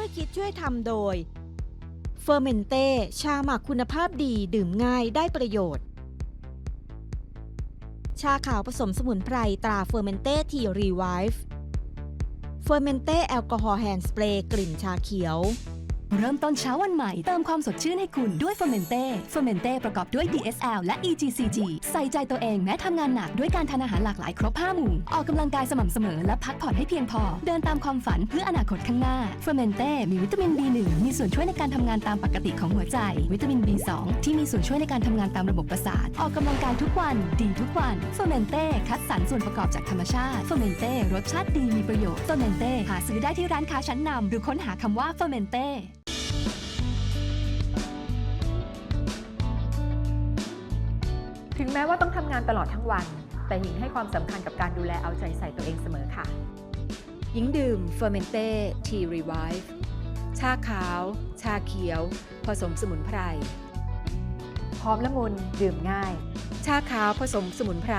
ช่วยคิดช่วยทำโดยเฟอร์เมนเต้ชาหมักคุณภาพดีดื่มง่ายได้ประโยชน์ ชาขาวผสมสมุนไพรตราเฟอร์เมนเต้ทีรีไวฟ์เฟอร์เมนเต้แอลกอฮอล์แฮนด์สเปรย์กลิ่นชาเขียว เริ่มต้นเช้าวันใหม่ เติมความสดชื่นให้คุณด้วยเฟอร์เมนเต้เฟอร์เมนเต้ประกอบด้วย DSL และ EGCG ใส่ใจตัวเองแม้ทำงานหนักด้วยการทานอาหารหลากหลายครบ5หมู่ออกกำลังกายสม่ำเสมอและพักผ่อนให้เพียงพอ เดินตามความฝันเพื่ออนาคตข้างหน้าเฟอร์เมนเต้มีวิตามิน B1 มีส่วนช่วยในการทำงานตามปกติของหัวใจ วิตามิน B2 ที่มีส่วนช่วยในการทำงานตามระบบประสาท ออกกำลังกายทุกวัน ดีทุกวันเฟอร์เมนเต้คัดสรรส่วนประกอบจากธรรมชาติเฟอร์เมนเต้รสชาติดีมีประโยชน์เฟอร์เมนเต้หาซื้อได้ที่ร้านค้าชั้นนำหรือค้นหาคำว่าเฟอร์เมนเต้ ม้ว่าต้องทำงานตลอดทั้งวัน แต่หญิงให้ความสำคัญกับการดูแลเอาใจใส่ตัวเองเสมอค่ะ หญิงดื่มเฟอร์เมนเต้ทีรีไวฟ์ชาขาว ชาเขียว ผสมสมุนไพรหอมละมุนดื่มง่าย ชาขาวผสมสมุนไพร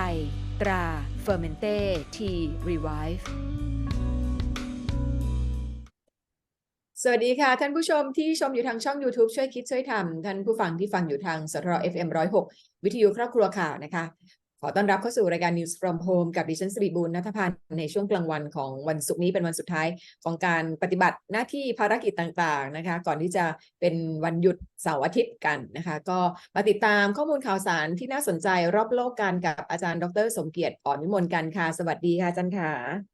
ตราเฟอร์เมนเต้ทีรีไวฟ์ สวัสดีค่ะ ท่านผู้ชมที่ชมอยู่ทางช่อง YouTube ช่วยคิดช่วยทำท่านผู้ฟังที่ฟังอยู่ทางสทร FM 106 วิทยุครอบครัวข่าวนะคะ ขอต้อนรับเข้าสู่รายการ News from Home กับดิฉันสิริบูรณนัทพันธ์ในช่วงกลางวันของวันศุกร์นี้เป็นวันสุดท้ายของการปฏิบัติหน้าที่ภารกิจต่างๆนะคะ ก่อนที่จะเป็นวันหยุดเสาร์อาทิตย์กันนะคะ ก็มาติดตามข้อมูลข่าวสารที่น่าสนใจรอบโลกกันกับอาจารย์ ดร สมเกียรติอ่อนวิมลกันค่ะ สวัสดีค่ะอาจารย์ค่ะ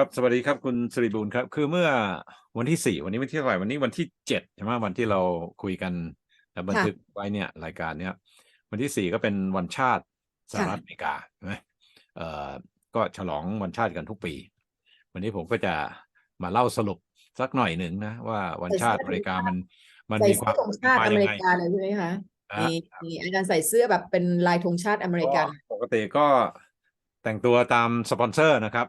ครับสวัสดีครับคุณสิริบูลครับ คือเมื่อวันที่สี่วันนี้วันที่เท่าไหร่วันนี้วันที่เจ็ดใช่ไหมวันที่เราคุยกันและบันทึกไว้เนี่ยรายการเนี้ยวันที่สี่ก็เป็นวันชาติสหรัฐอเมริกาใช่ไหมเอ่อก็ฉลองวันชาติกันทุกปี วันนี้ผมก็จะมาเล่าสรุปสักหน่อยหนึ่งนะว่าวันชาติอเมริกามันมันใส่มีคเสื้วาอมธงชาติมาอเมยังริไงกาเลยใช่ไหมคะอะมีมีอาจารย์ใส่เสื้อแบบเป็นลายธงชาติอเมริกันก็ปกติก็ แต่งตัวตามสปอนเซอร์นะครับ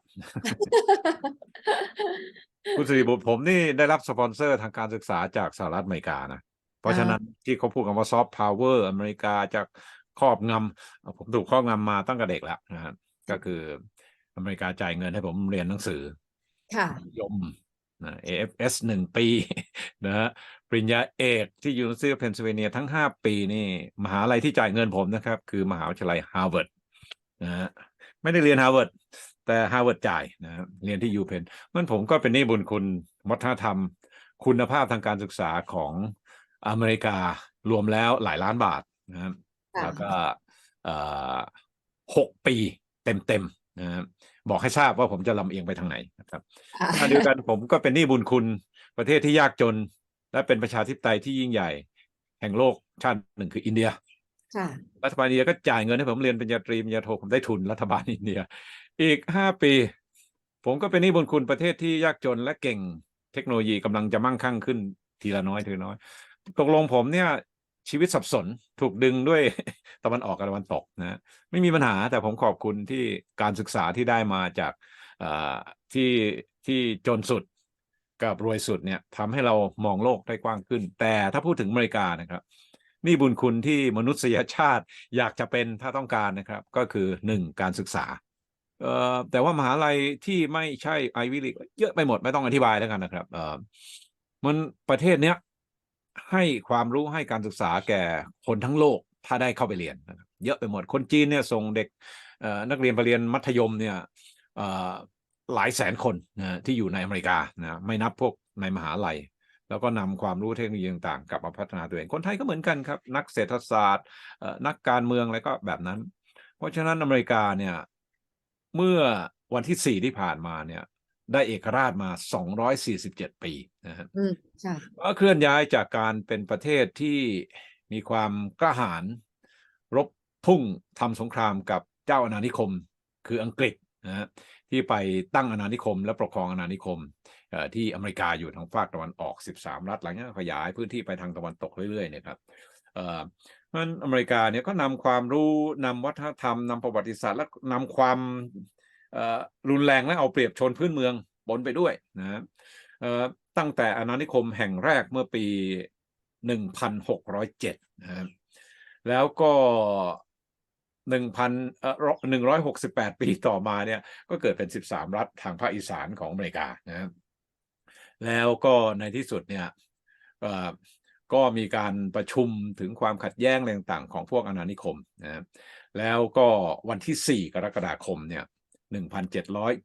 คุณสิริบุตรผมนี่ได้รับสปอนเซอร์ทางการศึกษาจากสหรัฐอเมริกานะ เพราะฉะนั้นที่เขาพูดกันว่าซอฟต์พาวเวอร์อเมริกาจะครอบงำผมถูกครอบงำมาตั้งแต่เด็กแล้วนะฮะก็คืออเมริกาจ่ายเงินให้ผมเรียนหนังสือ ค่ะยมนะ AFS หนึ่งปีนะฮะปริญญาเอกที่ University of Pennsylvania ทั้งห้าปีนี่ มหาลัยที่จ่ายเงินผมนะครับ คือมหาวิทยาลัยฮาร์วาร์ดนะฮะ ไม่ได้เรียนฮาร์วาร์ดแต่ฮาร์วาร์ดจ่ายนะฮะเรียนที่ยูเพนมันผมก็เป็นหนี้บุญคุณวัฒนธรรม คุณภาพทางการศึกษาของอเมริการวมแล้วหลายล้านบาทนะครับค่ะแล้วก็เอ่อหกปีเต็มๆนะครับบอกให้ทราบว่าผมจะลำเอียงไปทางไหนนะครับอ่าขณะเดียวกันผมก็เป็นหนี้บุญคุณประเทศที่ยากจน และเป็นประชาธิปไตยที่ยิ่งใหญ่ แห่งโลกชาติหนึ่งคืออินเดีย ค่ะรัฐบาลอินเดียก็จ่ายเงินให้ผมเรียนปริญญาตรีปริญญาโทผมได้ทุนรัฐบาลอินเดีย อีกห้าปี ผมก็เป็นหนี้บุญคุณประเทศที่ยากจนและเก่งเทคโนโลยีกำลังจะมั่งคั่งขึ้นทีละน้อยทีละน้อย ตกลงผมเนี่ยชีวิตสับสนถูกดึงด้วยตะวันออกกับตะวันตกนะไม่มีปัญหาแต่ผมขอบคุณที่การศึกษาที่ได้มาจากที่ที่จนสุดกับรวยสุดเนี่ยทำให้เรามองโลกได้กว้างขึ้น แต่ถ้าพูดถึงอเมริกานะครับ นี่บุญคุณที่มนุษยชาติอยากจะเป็นถ้าต้องการนะครับ ก็คือหนึ่งการศึกษาแต่ว่ามหาลัยที่ไม่ใช่ไอวิลีเยอะไปหมดไม่ต้องอธิบายแล้วกันนะครับมันประเทศเนี้ยให้ความรู้ให้การศึกษาแก่คนทั้งโลกถ้าได้เข้าไปเรียน เยอะไปหมดคนจีนเนี่ยส่งเด็กนักเรียนไปเรียนมัธยมเนี่ยหลายแสนคนนะที่อยู่ในอเมริกานะไม่นับพวกในมหาลัย แล้วก็นำความรู้เทคโนโลยีต่างๆกลับมาพัฒนาตัวเอง คนไทยก็เหมือนกันครับ นักเศรษฐศาสตร์เอ่อนักการเมืองอะไรก็แบบนั้น เพราะฉะนั้นอเมริกาเนี่ยเมื่อวันที่สี่ที่ผ่านมาเนี่ยได้เอกราชมา 247 ปีนะฮะอืมค่ะก็เคลื่อนย้ายจากการเป็นประเทศที่มีความกล้าหาญรบพุ่งทำสงครามกับเจ้าอาณานิคม คืออังกฤษนะฮะที่ไปตั้งอาณานิคม และปกครองอาณานิคมเอ่อ ที่อเมริกาอยู่ทางฝากตะวันออก 13 รัฐหลังจากนั้ขยายพื้นที่ไปทางตะวันตกเรื่อยๆเนะครับเอ่อเพราะฉะนั้นอเมริกาเนี่ยก็นำความรู้นำวัฒนธรรมนำประวัติศาสตร์และนำความเอ่อรุนแรงและเอาเปรียบชนพื้นเมืองปนไปด้วยนะเอ่อตั้งแต่อาณานิคมแห่งแรกเมื่อปี 1607นะครับแล้วก็หนึ่งพันเอ่อหนึ่งร้อยหกสิบแปดปีต่อมาเนี่ยก็เกิดเป็นสิบสามรัฐทางภาคอีสานของอเมริกานะครับ แล้วก็ในที่สุดเนี่ยเอ่อก็มีการประชุมถึงความขัดแย้งอะไรต่างๆ ของพวกอาณานิคมนะแล้วก็วันที่ 4 กรกฎาคมเนี่ย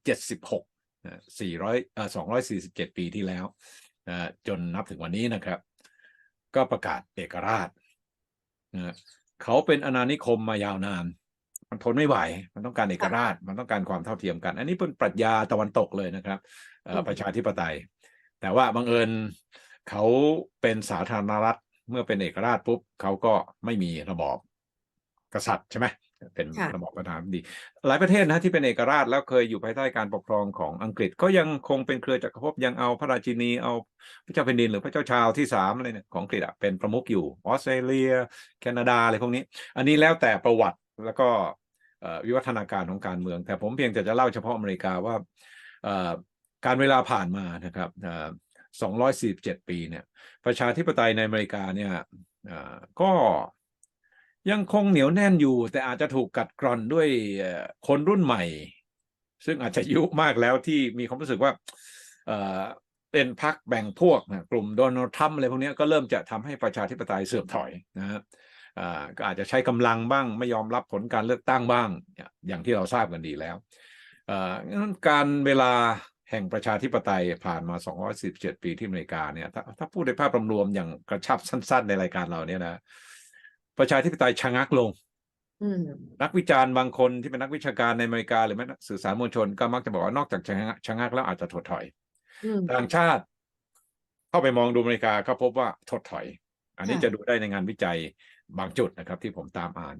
1776นะ400เอ่อ247 ปีที่แล้วนะจนนับถึงวันนี้นะครับ ก็ประกาศเอกราชนะเขาเป็นอาณานิคมมายาวนาน มันทนไม่ไหว มันต้องการเอกราช มันต้องการความเท่าเทียมกัน อันนี้เป็นปรัชญาตะวันตกเลยนะครับเอ่ออืมประชาธิปไตย แต่ว่าบังเอิญเขาเป็นสาธารณรัฐเมื่อเป็นเอกราชปุ๊บเขาก็ไม่มีระบอบกษัตริย์ใช่ไหมเป็นค่ะระบอบประธานาธิบดี หลายประเทศนะที่เป็นเอกราชแล้วเคยอยู่ภายใต้การปกครองของอังกฤษ ก็ยังคงเป็นเครือจักรภพยังเอาพระราชินีเอาพระเจ้าแผ่นดินหรือพระเจ้าชาวที่สามอะไรเนี่ยของอังกฤษอะเป็นประมุขอยู่ออสเตรเลีย แคนาดาอะไรพวกนี้ อันนี้แล้วแต่ประวัติแล้วก็เอ่อวิวัฒนาการของการเมือง แต่ผมเพียงแต่จะเล่าเฉพาะอเมริกาว่าเอ่อ การเวลาผ่านมานะครับ247 ปีเนี่ยประชาธิปไตยในอเมริกาเนี่ยก็ยังคงเหนียวแน่นอยู่ แต่อาจจะถูกกัดกร่อนด้วยคนรุ่นใหม่ ซึ่งอาจจะอายุมากแล้วที่มีความรู้สึกว่าเป็นพรรคแบ่งพวกนะกลุ่มโดนัลด์ทรัมป์อะไรพวกนี้ก็เริ่มจะทำให้ประชาธิปไตยเสื่อมถอยนะครับก็อาจจะใช้กำลังบ้าง ไม่ยอมรับผลการเลือกตั้งบ้าง อย่างที่เราทราบกันดีแล้วนั้นการเวลา แห่งประชาธิปไตยผ่านมา 217 ปีที่อเมริกาเนี่ยถ้าถ้าพูดในภาพรวมๆอย่างกระชับสั้น ๆ ในรายการเราเนี่ยนะ ประชาธิปไตยชะงักลงอืมนักวิจารณ์บางคนที่เป็นนักวิชาการในอเมริกาหรือแม้นักสื่อสารมวลชนก็มักจะบอกว่านอกจากชะงักชะงักแล้วอาจจะถดถอยอืมต่างชาติ เข้าไปมองดูอเมริกาก็พบว่าถดถอย อันนี้ค่ะจะดูได้ในงานวิจัยบางจุดนะครับ ที่ผมตามอ่าน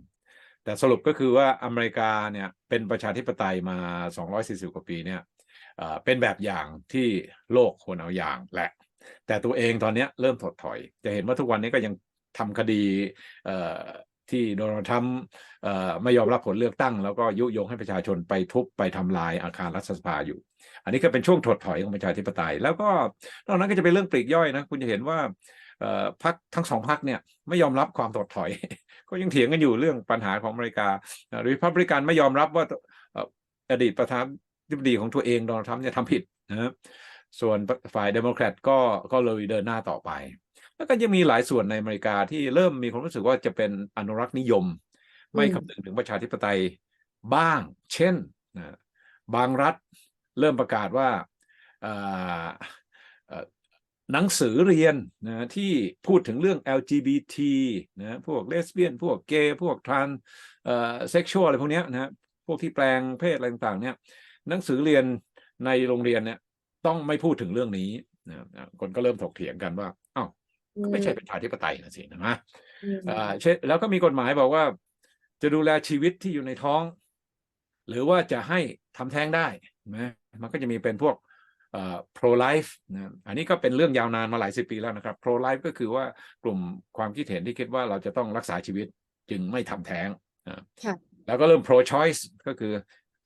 แต่สรุปก็คือว่าอเมริกาเนี่ยเป็นประชาธิปไตยมา 240 กว่าปีเนี่ย เป็นแบบอย่างที่โลกควรเอาอย่างแหละ แต่ตัวเองตอนนี้เริ่มถดถอย จะเห็นว่าทุกวันนี้ก็ยังทำคดีที่โดนัลด์ทรัมป์ไม่ยอมรับผลเลือกตั้ง แล้วก็ยุยงให้ประชาชนไปทุบไปทำลายอาคารรัฐสภาอยู่ อันนี้ก็เป็นช่วงถดถอยของประชาธิปไตย แล้วก็นอกนั้นก็จะเป็นเรื่องปลีกย่อยนะ คุณจะเห็นว่าพรรคทั้งสองพรรคเนี่ยไม่ยอมรับความถดถอย ก็ยังเถียงกันอยู่เรื่องปัญหาของอเมริการิพับลิกันไม่ยอมรับว่าอดีตประธาน ธิบดีของตัวเองโดนัลด์ทรัมป์เนี่ยทำผิดนะส่วนฝ่ายเดโมแครตก็ก็เลยเดินหน้าต่อไป แล้วก็ยังมีหลายส่วนในอเมริกาที่เริ่มมีความรู้สึกว่าจะเป็นอนุรักษ์นิยม ไม่คำนึงถึงประชาธิปไตยบ้าง เช่นนะบางรัฐเริ่มประกาศว่าหนังสือเรียนนะที่พูดถึงเรื่อง LGBT นะพวกเลสเบี้ยน พวกเกย์พวกทรานเซ็กชวลอะไรพวกเนี้ยนะพวกที่แปลงเพศอะไรต่างๆเนี่ย หนังสือเรียนในโรงเรียนเนี่ยต้องไม่พูดถึงเรื่องนี้นะคนก็เริ่มถกเถียงกันว่าอ้าวก็ไม่ใช่ประชาธิปไตยนะสินะอืมอ่าเช่นแล้วก็มีกฎหมายบอกว่า จะดูแลชีวิตที่อยู่ในท้อง หรือว่าจะให้ทำแท้งได้นะมันก็จะมีเป็นพวกเอ่อ pro life นะอันนี้ก็เป็นเรื่องยาวนานมาหลายสิบปีแล้วนะครับ pro life ก็คือว่ากลุ่มความคิดเห็นที่คิดว่าเราจะต้องรักษาชีวิตจึงไม่ทำแท้งนะค่ะแล้วก็เริ่ม pro choice ก็คือ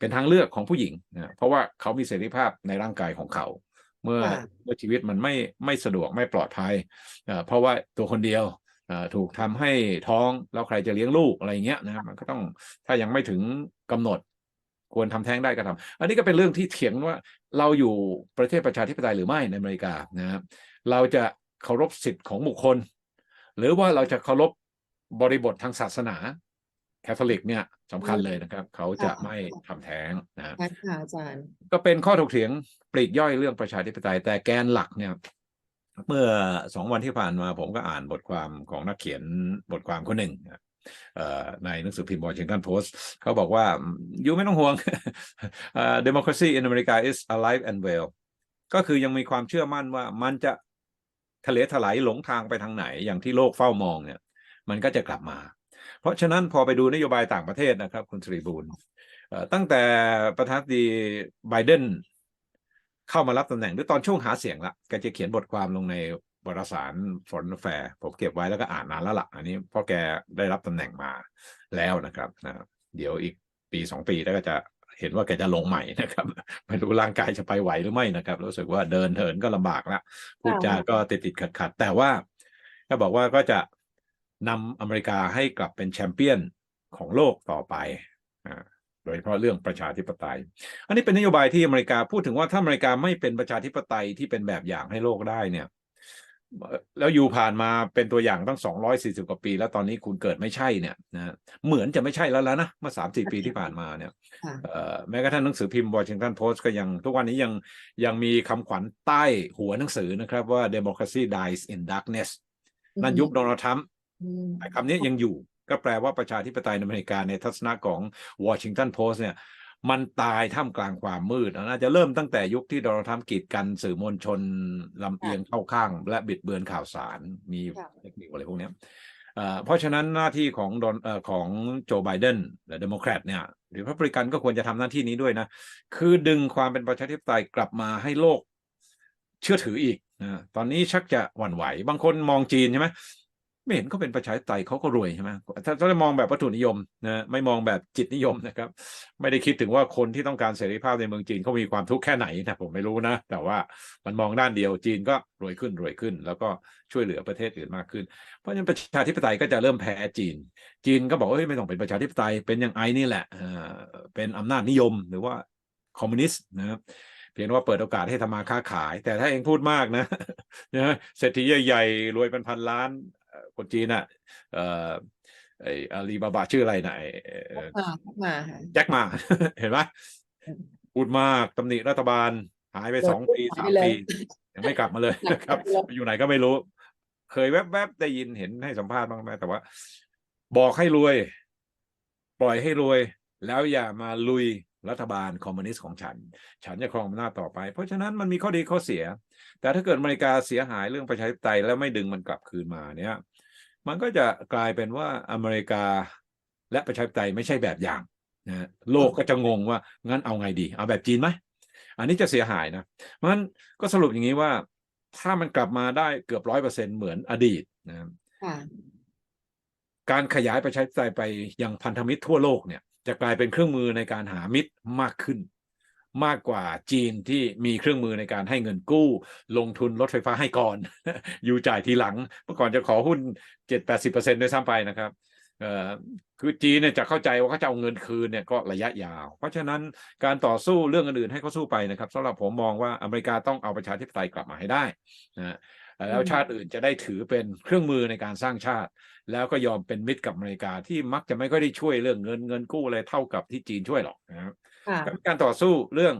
เป็นทางเลือกของผู้หญิงนะเพราะว่าเขามีเสรีภาพในร่างกายของเขา เมื่อค่ะเมื่อชีวิตมันไม่ไม่สะดวกไม่ปลอดภัยเอ่อเพราะว่าตัวคนเดียวเอ่อถูกทำให้ท้องแล้วใครจะเลี้ยงลูกอะไรอย่างเงี้ยนะครับมันก็ต้องถ้ายังไม่ถึงกำหนด ควรทำแท้งได้ก็ทำอันนี้ก็เป็นเรื่องที่เถียงว่าเราอยู่ประเทศประชาธิปไตยหรือไม่ในอเมริกานะครับเราจะเคารพสิทธิ์ของบุคคล หรือว่าเราจะเคารพบริบททางศาสนา แคทอลิกเนี่ยสำคัญเลยนะครับ เขาจะค่ะไม่ทำแท้งนะครับค่ะอาจารย์ก็เป็นข้อถกเถียงปลีกย่อยเรื่องประชาธิปไตย แต่แกนหลักเนี่ย เมื่อสองวันที่ผ่านมาผมก็อ่านบทความของนักเขียนบทความคนหนึ่งเอ่อในหนังสือพิมพ์ Washington Post เขาบอกว่ายูไม่ต้องห่วงเอ่อ democracy in America is alive and well ก็คือยังมีความเชื่อมั่นว่ามันจะทะเลถลายหลงทางไปทางไหน อย่างที่โลกเฝ้ามองเนี่ย มันก็จะกลับมา เพราะฉะนั้นพอไปดูนโยบายต่างประเทศนะครับ คุณสรีบูลตั้งแต่ประธานาธิบดีไบเดนเข้ามารับตำแหน่งหรือตอนช่วงหาเสียงละแกจะเขียนบทความลงในวารสาร Foreign Affairs ผมเก็บไว้แล้วก็อ่านนานแล้วล่ะ อันนี้เพราะแกได้รับตำแหน่งมาแล้วนะครับนะเดี๋ยวอีกปีสองปีแล้วก็จะเห็นว่าแกจะลงใหม่นะครับ ไม่รู้ร่างกายจะไปไหวหรือไม่นะครับ รู้สึกว่าเดินเถินก็ลำบากละพูดจาก็ติดติดขัดขัดแต่ว่าก็บอกว่าก็จะ นำอเมริกาให้กลับเป็นแชมเปี้ยนของโลกต่อไปอ่าโดยเฉพาะเรื่องประชาธิปไตย อันนี้เป็นนโยบายที่อเมริกาพูดถึงว่าถ้าอเมริกาไม่เป็นประชาธิปไตยที่เป็นแบบอย่างให้โลกได้เนี่ยเอ่อแล้วอยู่ผ่านมาเป็นตัวอย่างตั้ง 240 กว่าปี แล้วตอนนี้คุณเกิดไม่ใช่เนี่ยนะเหมือนจะไม่ใช่แล้วแล้วนะเมื่อสามสี่ปีที่ผ่านมาเนี่ยค่ะเอ่อแม้กระทั่งหนังสือพิมพ์ Washington Post ก็ยังทุกวันนี้ยังยังมีคำขวัญใต้หัวหนังสือนะครับว่า democracy dies in darkness นั่นยุคโดนัลด์ทรัมป์อืมแต่ คำนี้ยังอยู่ก็แปลว่าประชาธิปไตยในอเมริกาในทัศนะของ Washington Post เนี่ยมันตายท่ามกลางความมืดน่าจะเริ่มตั้งแต่ยุคที่โดนัลด์ทรัมป์กีดกันสื่อมวลชนลำเอียงเข้าข้าง และบิดเบือนข่าวสารมีค่ะเทคนิคอะไรพวกเนี้ยเอ่อเพราะฉะนั้นหน้าที่ของดอนเอ่อของโจไบเดนและเดโมแครตเนี่ยหรือพรรคริกันก็ควรจะทำหน้าที่นี้ด้วยนะ คือดึงความเป็นประชาธิปไตยกลับมาให้โลกเชื่อถืออีกนะตอนนี้ชักจะหวั่นไหว บางคนมองจีนใช่ไหม ไม่เห็นเขาเป็นประชาธิปไตยเขาก็รวยใช่ไหมถ้าถ้ามองแบบวัตถุนิยมนะไม่มองแบบจิตนิยมนะครับ ไม่ได้คิดถึงว่าคนที่ต้องการเสรีภาพในเมืองจีนเขามีความทุกข์แค่ไหนนะผมไม่รู้นะ แต่ว่ามันมองด้านเดียวจีนก็รวยขึ้นรวยขึ้น แล้วก็ช่วยเหลือประเทศอื่นมากขึ้น เพราะฉะนั้นประชาธิปไตยก็จะเริ่มแพ้จีน จีนก็บอกว่าเอ้ยไม่ต้องเป็นประชาธิปไตยเป็นอย่างไอนี่แหละเอ่อเป็นอำนาจนิยมหรือว่าคอมมิวนิสต์นะครับเพียงแต่ว่าเปิดโอกาสให้ทำมาค้าขาย แต่ถ้าเองพูดมากนะนะเศรษฐีใหญ่ๆรวยเป็นพันล้าน คนจีนอะเอ่อไออาลีบาบาชื่ออะไรนะไอ้เอ่อมามาค่ะแจ็คหมาเห็นไหมอืมพูดมากตำหนิรัฐบาล หายไปโดนสองปีหายสาไปมเลยปียังไม่กลับมาเลยหายไปนะครับเลยไปอยู่ไหนก็ไม่รู้ เคยแวบๆได้ยินเห็นให้สัมภาษณ์บ้างไหมแต่ว่า บอกให้รวย ปล่อยให้รวย แล้วอย่ามาลุย รัฐบาลคอมมิวนิสต์ของฉัน ฉันจะครองอำนาจต่อไป เพราะฉะนั้นมันมีข้อดีข้อเสีย แต่ถ้าเกิดอเมริกาเสียหายเรื่องประชาธิปไตยแล้วไม่ดึงมันกลับคืนมาเนี่ยมันก็จะกลายเป็นว่าอเมริกาและประชาธิปไตยไม่ใช่แบบอย่างนะฮะโลกก็จะงงว่างั้นเอาไงดี เอาแบบจีนไหมอันนี้จะเสียหายนะเพราะฉะนั้นก็สรุปอย่างนี้ว่าถ้ามันกลับมาได้เกือบร้อยเปอร์เซ็นเหมือนอดีตนะครับค่ะการขยายประชาธิปไตยไปยังพันธมิตรทั่วโลกเนี่ย จะกลายเป็นเครื่องมือในการหามิตรมากขึ้น มากกว่าจีนที่มีเครื่องมือในการให้เงินกู้ ลงทุนรถไฟฟ้าให้ก่อน อยู่จ่ายทีหลังเมื่อก่อนจะขอหุ้นเจ็ดแปดสิบเปอร์เซ็นด้วยซ้ำไปนะครับคือจีนเนี่ยจะเข้าใจว่าเขาจะเอาเงินคืนเนี่ยก็ระยะยาว เพราะฉะนั้นการต่อสู้เรื่องอื่นๆให้เขาสู้ไปนะครับสำหรับผมมองว่าอเมริกาต้องเอาประชาธิปไตยกลับมาให้ได้นะแล้วชาติอื่นจะได้ถือเป็นเครื่องมือในการสร้างชาติ แล้วก็ยอมเป็นมิตรกับอเมริกาที่มักจะไม่ค่อยได้ช่วยเรื่องเงินเงินกู้อะไรเท่ากับที่จีนช่วยหรอกนะครับค่ะก็เป็นการต่อสู้เรื่อง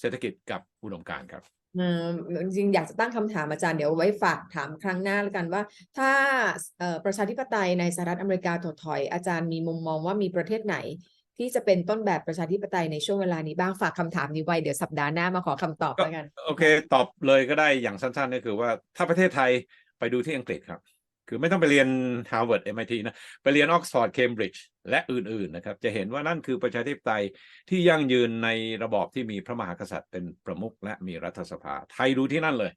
เศรษฐกิจกับอุดมการณ์ครับเอ่อจริงๆอยากจะตั้งคำถามอาจารย์เดี๋ยวไว้ฝากถามครั้งหน้าแล้วกันว่า ถ้าเอ่อประชาธิปไตยในสหรัฐอเมริกาถดถอย อาจารย์มีมุมมองว่ามีประเทศไหน ที่จะเป็นต้นแบบประชาธิปไตยในช่วงเวลานี้บ้างฝากคำถามนี้ไว้เดี๋ยวสัปดาห์หน้ามาขอคำตอบก็แล้วกัน โอเค ตอบเลยก็ได้อย่างสั้นๆก็คือว่าถ้าประเทศไทยไปดูที่อังกฤษครับ คือไม่ต้องไปเรียน Harvard MIT นะ ไปเรียน Oxford Cambridge และอื่น ๆ นะครับ จะเห็นว่านั่นคือประชาธิปไตยที่ยั่งยืนในระบอบที่มีพระมหากษัตริย์เป็นประมุขและมีรัฐสภา ไทยดูที่นั่นเลย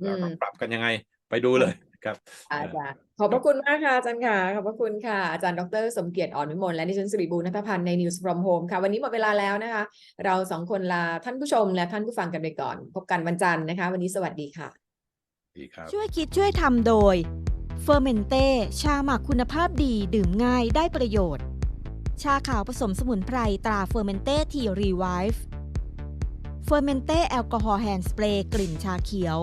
อืมแล้วก็ปรับกันยังไงไปดูเลยครับอาจารย์ขอบพระคุณมากค่ะอาจารย์ค่ะ ขอบพระคุณค่ะ อาจารย์ดรสมเกียรติอ่อนวิมลและดิฉันสิริบูรณัฐพันธ์ใน News from Home ค่ะ วันนี้หมดเวลาแล้วนะคะ เราสองคนลาท่านผู้ชมและท่านผู้ฟังกันไปก่อน พบกันวันจันทร์นะคะ วันนี้สวัสดีค่ะดีครับช่วยคิดช่วยทำโดย เฟอร์เมนเต้ ชาหมักคุณภาพดีดื่มง่ายได้ประโยชน์ ชาขาวผสมสมุนไพรตราเฟอร์เมนเต้ทีรีไวฟ์เฟอร์เมนเต้แอลกอฮอล์แฮนด์สเปรย์กลิ่นชาเขียว